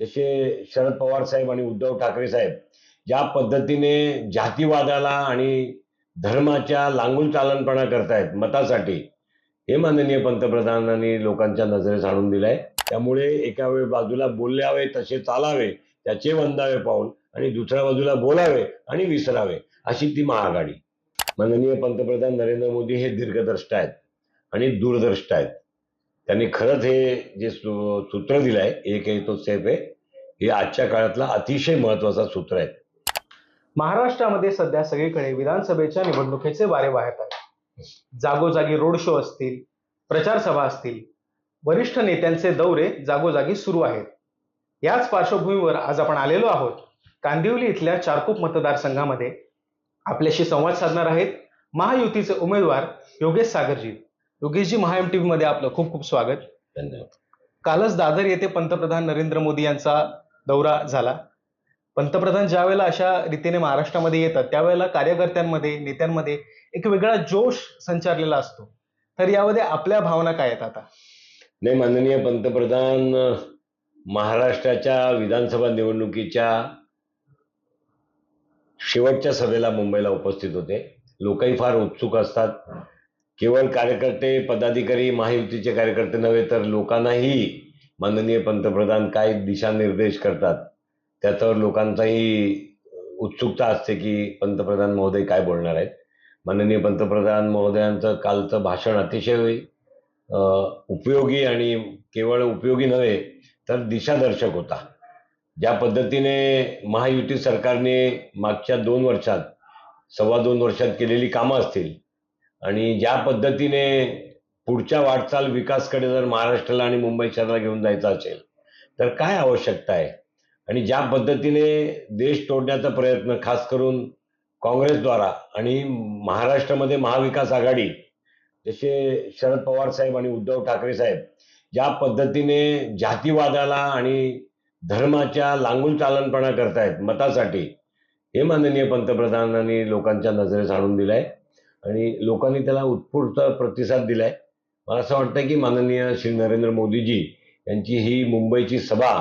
जसे शरद पवार साहेब आणि उद्धव ठाकरे साहेब ज्या पद्धतीने जातीवादाला आणि धर्माच्या लांगूल चालनपणा करतायत मतासाठी हे माननीय पंतप्रधानांनी लोकांच्या नजरेस आणून दिलंय. त्यामुळे एका वेळ बाजूला बोलावे तसे चालावे त्याचे वंदावे पाहून आणि दुसऱ्या बाजूला बोलावे आणि विसरावे अशी ती महाआघाडी. माननीय पंतप्रधान नरेंद्र मोदी हे दीर्घद्रष्ट आहेत आणि दूरदृष्ट आहेत. त्यांनी खरंच हे जे सूत्र सूत्र दिलंय एक आहे तो सेफ आहे. हे आजच्या काळातला अतिशय महत्त्वाचा सूत्र आहे. महाराष्ट्रामध्ये सध्या सगळीकडे विधानसभेच्या निवडणुकीचे वारे वाहत आहेत. जागोजागी रोड शो असतील प्रचार सभा असतील वरिष्ठ नेत्यांचे दौरे जागोजागी सुरू आहेत. याच पार्श्वभूमीवर आज आपण आलेलो आहोत. कांदिवली इथल्या चारकोप मतदारसंघामध्ये आपल्याशी संवाद साधणार आहेत महायुतीचे उमेदवार योगेश सागरजी. योगेशजी महा एम टीव्ही मध्ये आपलं खूप खूप स्वागत. धन्यवाद. कालच दादर येथे पंतप्रधान नरेंद्र मोदी यांचा दौरा झाला. पंतप्रधान ज्या वेळेला अशा रीतीने महाराष्ट्रामध्ये येतात त्यावेळेला कार्यकर्त्यांमध्ये नेत्यांमध्ये एक वेगळा जोश संचारलेला असतो. तर यामध्ये आपल्या भावना काय आहेत आता? नाही माननीय पंतप्रधान महाराष्ट्राच्या विधानसभा निवडणुकीच्या शेवटच्या सभेला मुंबईला उपस्थित होते. लोकही फार उत्सुक असतात. केवळ कार्यकर्ते पदाधिकारी महायुतीचे कार्यकर्ते नव्हे तर लोकांनाही माननीय पंतप्रधान काय दिशानिर्देश करतात? त्याच्यावर लोकांचाही उत्सुकता असते की पंतप्रधान महोदय काय बोलणार आहेत. माननीय पंतप्रधान महोदयांचं कालचं भाषण अतिशय उपयोगी आणि केवळ उपयोगी नव्हे तर दिशादर्शक होता. ज्या पद्धतीने महायुती सरकारने मागच्या दोन वर्षात सव्वा दोन वर्षात केलेली कामं असतील आणि ज्या पद्धतीने पुढच्या वाटचाल विकासकडे जर महाराष्ट्राला आणि मुंबई शहराला घेऊन जायचं असेल तर काय आवश्यकता आहे? आणि ज्या पद्धतीने देश तोडण्याचा प्रयत्न खास करून काँग्रेसद्वारा आणि महाराष्ट्रामध्ये महाविकास आघाडी जसे शरद पवार साहेब आणि उद्धव ठाकरे साहेब ज्या पद्धतीने जातीवादाला आणि धर्माच्या लांगूल चालनपणा करतायत मतासाठी हे माननीय पंतप्रधानांनी लोकांच्या नजरेस आणून दिलंय. आणि लोकांनी त्याला उत्स्फूर्त प्रतिसाद दिलाय. मला असं वाटतं की माननीय श्री नरेंद्र मोदीजी यांची ही मुंबईची सभा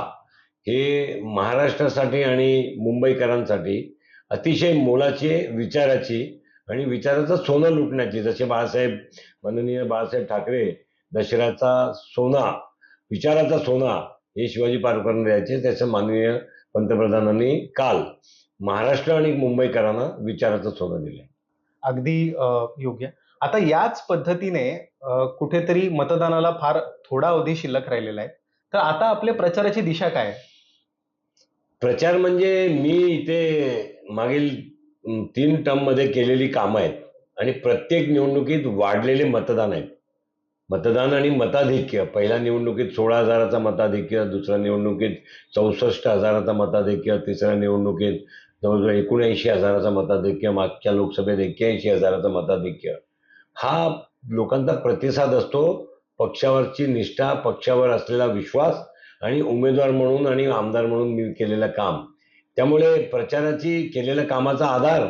हे महाराष्ट्रासाठी आणि मुंबईकरांसाठी अतिशय मोलाची विचाराची आणि विचाराचं सोनं लुटण्याची जसे बाळासाहेब माननीय बाळासाहेब ठाकरे दशऱ्याचा सोना विचाराचा सोना हे शिवाजी पारकरांना द्यायचे त्याचं माननीय पंतप्रधानांनी काल महाराष्ट्र आणि मुंबईकरांना विचाराचं सोनं दिलं अगदी योग्य. आता याच पद्धतीने कुठेतरी मतदानाला फार थोडा अवधी शिल्लक राहिलेला आहे. तर आता आपल्या प्रचाराची दिशा काय आहे? प्रचार म्हणजे मी इथे मागील अं, तीन टर्ममध्ये केलेली कामं आहेत आणि प्रत्येक निवडणुकीत वाढलेले मतदान आहेत. मतदान आणि मताधिक्य. पहिल्या निवडणुकीत सोळा हजाराचा मताधिक्य दुसऱ्या निवडणुकीत चौसष्ट हजाराचा मताधिक्य तिसऱ्या निवडणुकीत जवळजवळ एकोणऐंशी हजाराचा मताधिक्य मागच्या लोकसभेत एक्क्याऐंशी हजाराचा मताधिक्य. हा लोकांचा प्रतिसाद असतो पक्षावरची निष्ठा पक्षावर असलेला विश्वास आणि उमेदवार म्हणून आणि आमदार म्हणून मी केलेलं काम. त्यामुळे प्रचाराची केलेल्या कामाचा आधार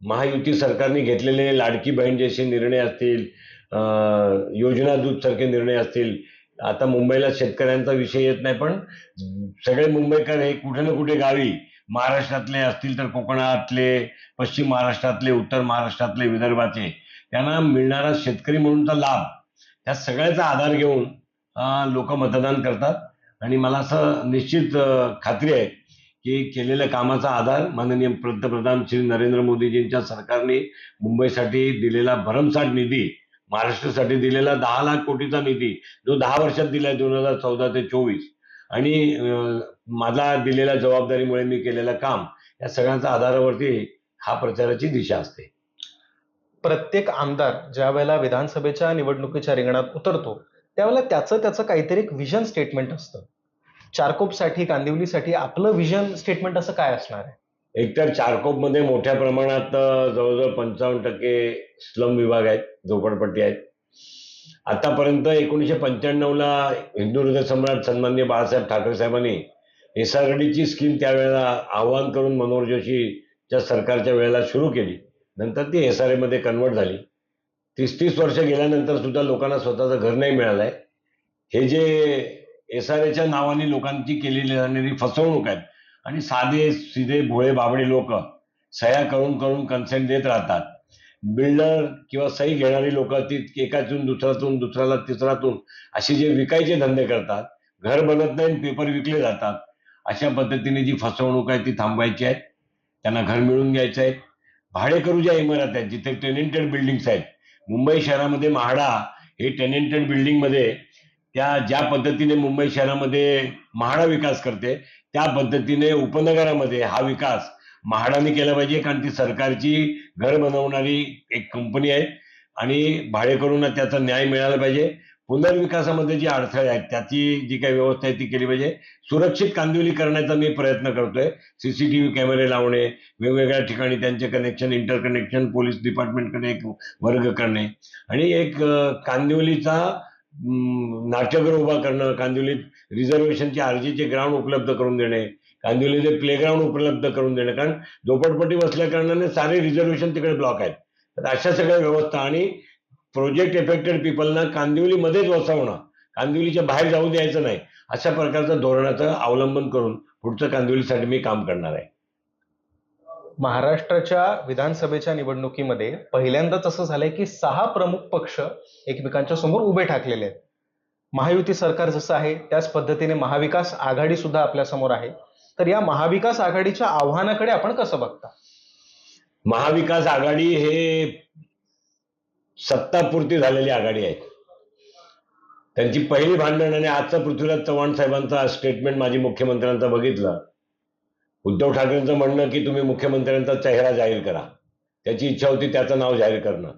महायुती सरकारने घेतलेले लाडकी बहीण जसे निर्णय असतील योजना दूतसारखे निर्णय असतील. आता मुंबईला शेतकऱ्यांचा विषय येत नाही पण सगळे मुंबईकर हे कुठे ना कुठे गावी महाराष्ट्रातले असतील तर कोकणातले पश्चिम महाराष्ट्रातले उत्तर महाराष्ट्रातले विदर्भाचे. त्यांना मिळणारा शेतकरी म्हणूनचा लाभ. त्या सगळ्याचा आधार घेऊन लोक मतदान करतात. आणि मला असं निश्चित खात्री आहे की केलेल्या कामाचा आधार माननीय पंतप्रधान श्री नरेंद्र मोदीजींच्या सरकारने मुंबईसाठी दिलेला भरमसाठ निधी महाराष्ट्रासाठी दिलेला दहा लाख कोटीचा निधी जो दहा वर्षात दिला आहे दोन हजार चौदा ते चोवीस आणि मला दिलेल्या जबाबदारीमुळे मी केलेलं काम या सगळ्यांच्या आधारावरती हा प्रचाराची दिशा असते. प्रत्येक आमदार ज्या वेळेला विधानसभेच्या निवडणुकीच्या रिंगणात उतरतो त्यावेळेला त्याचं त्याचं काहीतरी एक विजन स्टेटमेंट असतं. चारकोपसाठी कांदिवलीसाठी आपलं विजन स्टेटमेंट असं काय असणार आहे? एकतर चारकोपमध्ये मोठ्या प्रमाणात जवळजवळ पंचावन्न टक्के स्लम विभाग आहेत झोपडपट्टी आहेत. आतापर्यंत एकोणीसशे पंच्याण्णवला हिंदू हृदय सम्राट सन्माननीय बाळासाहेब ठाकरे साहेबांनी एसआरडीची स्कीम त्यावेळेला आवाहन करून मनोहर जोशीच्या सरकारच्या वेळेला सुरू केली. नंतर ती एस आर एमध्ये कन्वर्ट झाली. तीस तीस वर्ष गेल्यानंतर सुद्धा लोकांना स्वतःचं घर नाही मिळालं आहे हे जे एस आर एच्या नावाने लोकांची केलेली जाणारी फसवणूक आहेत आणि साधे सिधे भोळे बाबडे लोक सह्या करून करून कन्सेंट देत राहतात. बिल्डर किंवा सही घेणारी लोक ती एकातून दुसऱ्यातून दुसऱ्याला तिसऱ्यातून असे जे विकायचे धंदे करतात घर बनत नाही पेपर विकले जातात अशा पद्धतीने जी फसवणूक आहे ती थांबवायची आहे त्यांना घर मिळून घ्यायचं आहे. भाडेकरू ज्या इमारत आहेत जिथे टेनेंटेड बिल्डिंग्स आहेत. मुंबई शहरामध्ये म्हाडा हे टेनेंटेड बिल्डिंगमध्ये त्या ज्या पद्धतीने मुंबई शहरामध्ये म्हाडा विकास करते त्या पद्धतीने उपनगरामध्ये हा विकास म्हाडाने केलं पाहिजे कारण ती सरकारची घर बनवणारी एक कंपनी आहे. आणि भाडेकरूंना त्याचा न्याय मिळाला पाहिजे. पुनर्विकासामध्ये जी अडथळे आहेत त्याची जी काही व्यवस्था आहे ती केली पाहिजे. सुरक्षित कांदिवली करण्याचा मी प्रयत्न करतोय. सीसीटीव्ही कॅमेरे लावणे वेगवेगळ्या ठिकाणी त्यांचे कनेक्शन इंटरकनेक्शन पोलीस डिपार्टमेंटकडे एक वर्ग करणे. आणि एक कांदिवलीचा नाट्यगृह उभा करणं कांदिवलीत रिझर्वेशनचे आरजीचे ग्राउंड उपलब्ध करून देणे. कांदिवलीचे प्लेग्राऊंड उपलब्ध करून देणं कारण झोपडपट्टी बसल्या कारणाने सारे रिझर्वेशन तिकडे ब्लॉक आहेत. तर अशा सगळ्या व्यवस्था आणि प्रोजेक्ट एफेक्टेड पीपलना कांदिवलीमध्येच वसवणं कांदिवलीच्या बाहेर जाऊ द्यायचं नाही अशा प्रकारचं धोरणाचं अवलंबन करून पुढचं कांदिवलीसाठी मी काम करणार आहे. महाराष्ट्राच्या विधानसभेच्या निवडणुकीमध्ये पहिल्यांदाच असं झालंय की सहा प्रमुख पक्ष एकमेकांच्या समोर उभे ठाकलेले आहेत. महायुती सरकार जसं आहे त्याच पद्धतीने महाविकास आघाडी सुद्धा आपल्यासमोर आहे. तर या महाविकास आघाडीच्या आव्हानाकडे आपण कसं बघता? महाविकास आघाडी हे सत्तापूर्ती झालेली आघाडी आहे. त्यांची पहिली भांडण आणि आजचा पृथ्वीराज चव्हाण साहेबांचा स्टेटमेंट माझी मुख्यमंत्र्यांचा बघितलं. उद्धव ठाकरेंचं म्हणणं की तुम्ही मुख्यमंत्र्यांचा चेहरा जाहीर करा. त्याची इच्छा होती त्याचं नाव जाहीर करणं.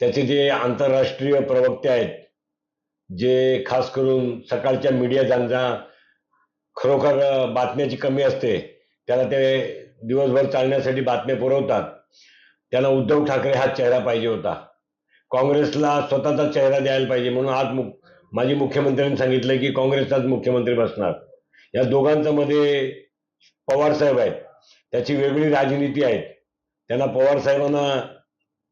त्याचे जे आंतरराष्ट्रीय प्रवक्ते आहेत जे खास करून सकाळच्या मीडिया ज्यांना खरोखर बातम्याची कमी असते. त्याला ते दिवसभर चालण्यासाठी बातम्या पुरवतात. त्यांना उद्धव ठाकरे हा चेहरा पाहिजे होता. काँग्रेसला स्वतःचा चेहरा द्यायला पाहिजे म्हणून आज मुख माजी मुख्यमंत्र्यांनी सांगितलं की काँग्रेसचाच मुख्यमंत्री बसणार. या दोघांचं मध्ये पवार साहेब आहेत. त्याची वेगळी राजनीती आहे त्यांना पवार साहेबांना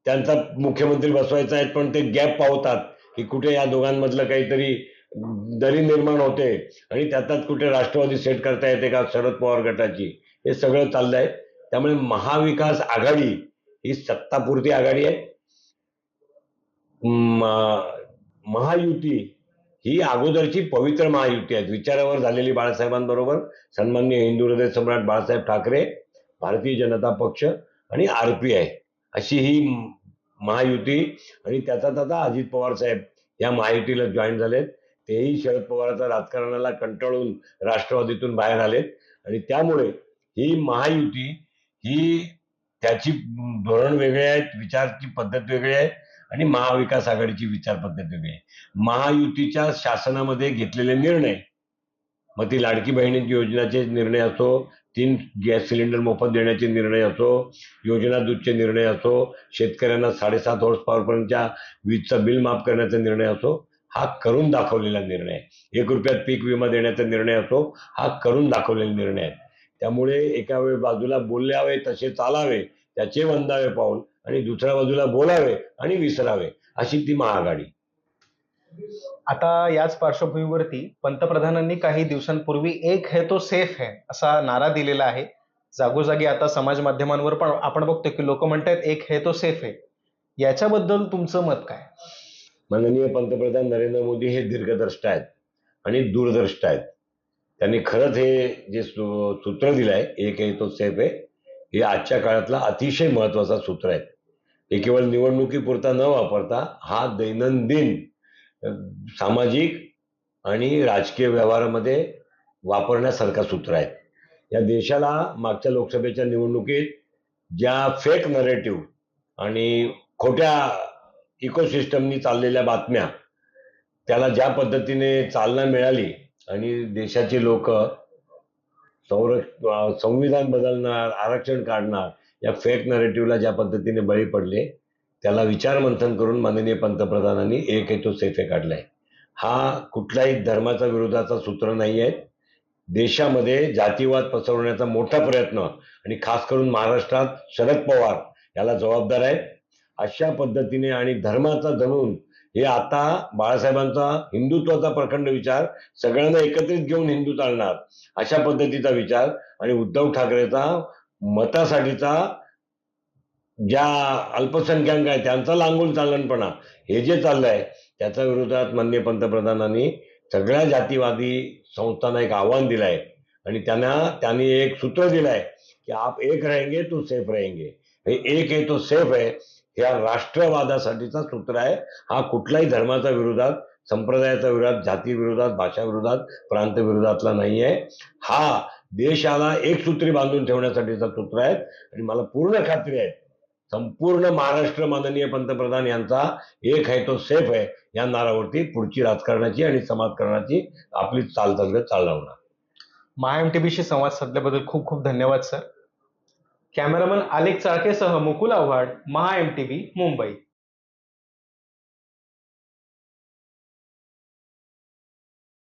त्यांचा मुख्यमंत्री बसवायचा आहे पण ते गॅप पावतात की कुठे या दोघांमधलं काहीतरी दरी निर्माण होते आणि त्यातात कुठे राष्ट्रवादी सेट करता येते का शरद पवार गटाची हे सगळं चाललंय. त्यामुळे महाविकास आघाडी ही सत्तापुरती आघाडी आहे. महायुती ही अगोदरची पवित्र महायुती आहे. विचारावर झालेली बाळासाहेबांबरोबर सन्मान्य हिंदू हृदय सम्राट बाळासाहेब ठाकरे भारतीय जनता पक्ष आणि आर पी आय अशी ही महायुती आणि त्याचा आता अजित पवार साहेब या महायुतीला जॉईन झालेत. तेही शरद पवारांच्या राजकारणाला कंटाळून राष्ट्रवादीतून बाहेर आलेत. आणि त्यामुळे ही महायुती ही त्याची धोरण वेगळे आहेत विचारची पद्धत वेगळी आहे आणि महाविकास आघाडीची विचार पद्धत वेगळी आहे. महायुतीच्या शासनामध्ये घेतलेले निर्णय मग ती लाडकी बहिणींची योजनाचे निर्णय असो तीन गॅस सिलेंडर मोफत देण्याचे निर्णय असो योजना दूधचे निर्णय असो शेतकऱ्यांना साडेसात हॉर्स पॉवरपर्यंतच्या वीजचं बिल माफ करण्याचा निर्णय असो हा करून दाखवलेला निर्णय. एक रुपयात पीक विमा देण्याचा निर्णय असो हा करून दाखवलेला निर्णय. आहे त्यामुळे एका वेळ बाजूला बोलावे तसे चालावे त्याचे वंदावे पाऊल आणि दुसऱ्या बाजूला बोलावे आणि विसरावे अशी ती महाआघाडी. आता याच पार्श्वभूमीवरती पंतप्रधानांनी काही दिवसांपूर्वी एक है तो सेफ है असा नारा दिलेला आहे. जागोजागी आता समाज माध्यमांवर पण आपण बघतो की लोक म्हणतात एक है तो सेफ है. याच्याबद्दल तुमचं मत काय? माननीय पंतप्रधान नरेंद्र मोदी हे दीर्घद्रष्ट आहेत आणि दूरदृष्ट आहेत. त्यांनी खरंच हे जे सू- सूत्र दिलं आहे एक आहे तो सेफ आहे हे आजच्या काळातला अतिशय महत्त्वाचा सूत्र आहे. हे केवळ निवडणुकीपुरता न वापरता हा दैनंदिन सामाजिक आणि राजकीय व्यवहारामध्ये वापरण्यासारखा सूत्र आहे. या देशाला मागच्या लोकसभेच्या निवडणुकीत ज्या फेक नरेटिव्ह आणि खोट्या इकोसिस्टमनी चाललेल्या बातम्या त्याला ज्या पद्धतीने चालना मिळाली आणि देशाचे लोक संरक्ष संविधान बदलणार आरक्षण काढणार या फेक नरेटिव्हला ज्या पद्धतीने बळी पडले त्याला विचार मंथन करून माननीय पंतप्रधानांनी एक हेतू सेफे काढलाय. हा कुठल्याही धर्माचा विरोधाचा सूत्र नाही आहे. देशामध्ये जातीवाद पसरवण्याचा मोठा प्रयत्न आणि खास करून महाराष्ट्रात शरद पवार याला जबाबदार आहेत अशा पद्धतीने आणि धर्माचा जणून हे आता बाळासाहेबांचा हिंदुत्वाचा प्रखंड विचार सगळ्यांना एकत्रित घेऊन हिंदू चालणार अशा पद्धतीचा विचार आणि उद्धव ठाकरेचा मतासाठीचा ज्या अल्पसंख्याक आहे त्यांचा लांगूल चालणपणा हे जे चाललंय त्याच्या विरोधात माननीय पंतप्रधानांनी सगळ्या जातीवादी संस्थांना एक आव्हान दिलंय आणि त्यांना त्यांनी एक सूत्र दिलंय की आप एक रहेंगे तो सेफ रहेंगे. हे एक आहे तो सेफ आहे. ह्या राष्ट्रवादासाठीचा सूत्र आहे. हा कुठल्याही धर्माच्या विरोधात संप्रदायाच्या विरोधात जाती विरोधात भाषा विरोधात प्रांत विरोधातला नाही आहे. हा देशाला एक सूत्री बांधून ठेवण्यासाठीचा सूत्र आहे. आणि मला पूर्ण खात्री आहे संपूर्ण महाराष्ट्र माननीय पंतप्रधान यांचा एक आहे तो सेफ आहे. या नारावरती पुढची राजकारणाची आणि समाजकारणाची आपली चालचाल चालणार. होणार महा एम टी बीशी संवाद साधल्याबद्दल खूप खूप धन्यवाद sir. Cameraman Alekh चाळकेसह Mukul Awhad Maha M T V Mumbai.